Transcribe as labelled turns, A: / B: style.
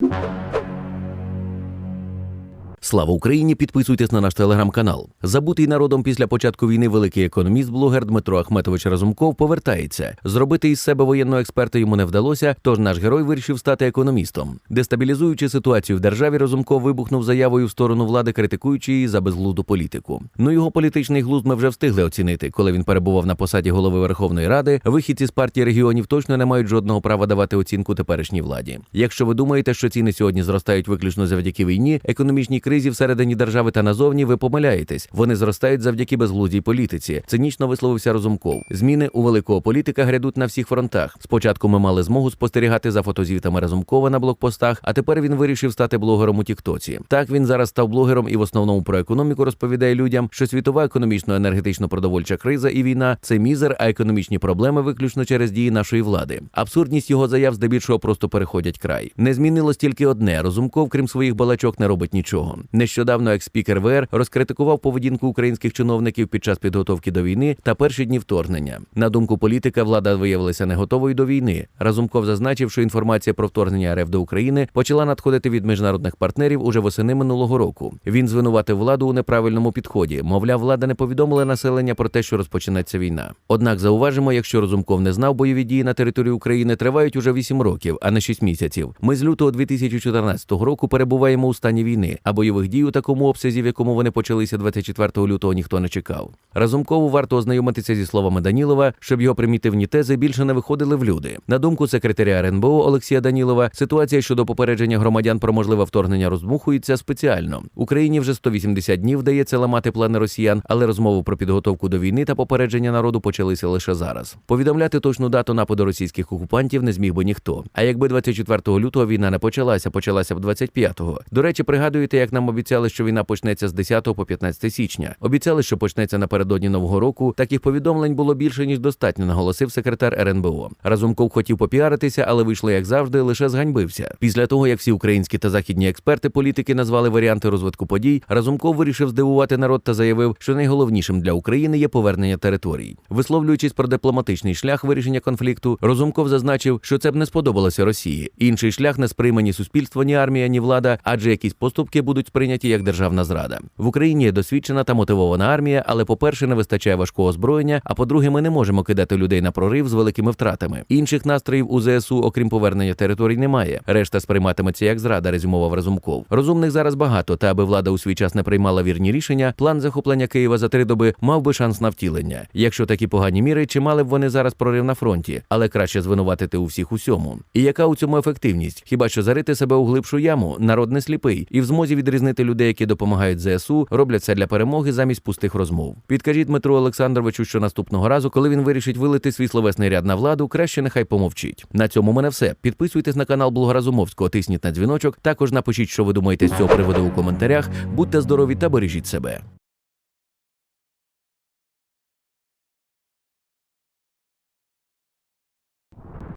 A: you. Слава Україні! Підписуйтесь на наш телеграм-канал. Забутий народом після початку війни великий економіст, блогер Дмитро Ахметович Разумков повертається. Зробити із себе воєнного експерта йому не вдалося, тож наш герой вирішив стати економістом. Дестабілізуючи ситуацію в державі, Разумков вибухнув заявою в сторону влади, критикуючи її за безглуду політику. Ну його політичний глузд ми вже встигли оцінити, коли він перебував на посаді голови Верховної Ради. Вихідці з партії регіонів точно не мають жодного права давати оцінку теперішній владі. Якщо ви думаєте, що ціни сьогодні зростають виключно завдяки війні, економічній кризі всередині держави та назовні, ви помиляєтесь. Вони зростають завдяки безглуздій політиці. Цинічно висловився Розумков. Зміни у великого політика грядуть на всіх фронтах. Спочатку ми мали змогу спостерігати за фотозвітами Разумкова на блокпостах, а тепер він вирішив стати блогером у Тіктоці. Так він зараз став блогером і в основному про економіку розповідає людям, що світова економічно-енергетично-продовольча криза і війна це мізер, а економічні проблеми виключно через дії нашої влади. Абсурдність його заяв здебільшого просто переходять край. Не змінилось тільки одне: Розумков, крім своїх балачок, не робить нічого. Нещодавно експікер ВР розкритикував поведінку українських чиновників під час підготовки до війни та перші дні вторгнення. На думку політика, влада виявилася не готовою до війни. Разумков зазначив, що інформація про вторгнення РФ до України почала надходити від міжнародних партнерів уже восени минулого року. Він звинуватив владу у неправильному підході. Мовляв, влада не повідомила населення про те, що розпочнеться війна. Однак зауважимо, якщо Разумков не знав, бойові дії на території України тривають уже 8 років, а не 6 місяців. Ми з лютого 2014 року перебуваємо у стані війни, а бойових дій у такому обсязі, в якому вони почалися 24 лютого, ніхто не чекав. Разумкову варто ознайомитися зі словами Данілова, щоб його примітивні тези більше не виходили в люди. На думку секретаря РНБО Олексія Данілова, ситуація щодо попередження громадян про можливе вторгнення роздмухується спеціально. Україні вже 180 днів вдається ламати плани росіян, але розмови про підготовку до війни та попередження народу почалися лише зараз. Повідомляти точну дату нападу російських окупантів не зміг би ніхто. А якби 24 лютого війна не почалася, почалася б 25-го. До речі, пригадуєте, як нам обіцяли, що війна почнеться з 10 по 15 січня. Обіцяли, що почнеться напередодні нового року. Таких повідомлень було більше ніж достатньо, наголосив секретар РНБО. Разумков хотів попіаритися, але вийшло як завжди, лише зганьбився. Після того, як всі українські та західні експерти політики назвали варіанти розвитку подій, Разумков вирішив здивувати народ та заявив, що найголовнішим для України є повернення територій. Висловлюючись про дипломатичний шлях вирішення конфлікту, Розумков зазначив, що це б не сподобалося Росії. Інший шлях не сприйме ні суспільство, ні армія, ні влада, адже якісь поступки будуть сприйняті як державна зрада. В Україні є досвідчена та мотивована армія, але, по-перше, не вистачає важкого озброєння. А по-друге, ми не можемо кидати людей на прорив з великими втратами. Інших настроїв у ЗСУ, окрім повернення територій, немає. Решта сприйматиметься як зрада, резюмував Разумков. Розумних зараз багато, та аби влада у свій час не приймала вірні рішення, план захоплення Києва за три доби мав би шанс на втілення. Якщо такі погані міри, чи мали б вони зараз прорив на фронті, але краще звинуватити у всіх усьому. І яка у цьому ефективність? Хіба що зарити себе у глибшу яму? Народ не сліпий і в змозі відрізнити людей, які допомагають ЗСУ, роблять це для перемоги замість пустих розмов. Підкажіть Дмитру Олександровичу, що наступного разу, коли він вирішить вилити свій словесний ряд на владу, краще нехай помовчить. На цьому мене все. Підписуйтесь на канал Благоразумовського. Тисніть на дзвіночок. Також напишіть, що ви думаєте з цього приводу у коментарях. Будьте здорові та бережіть себе.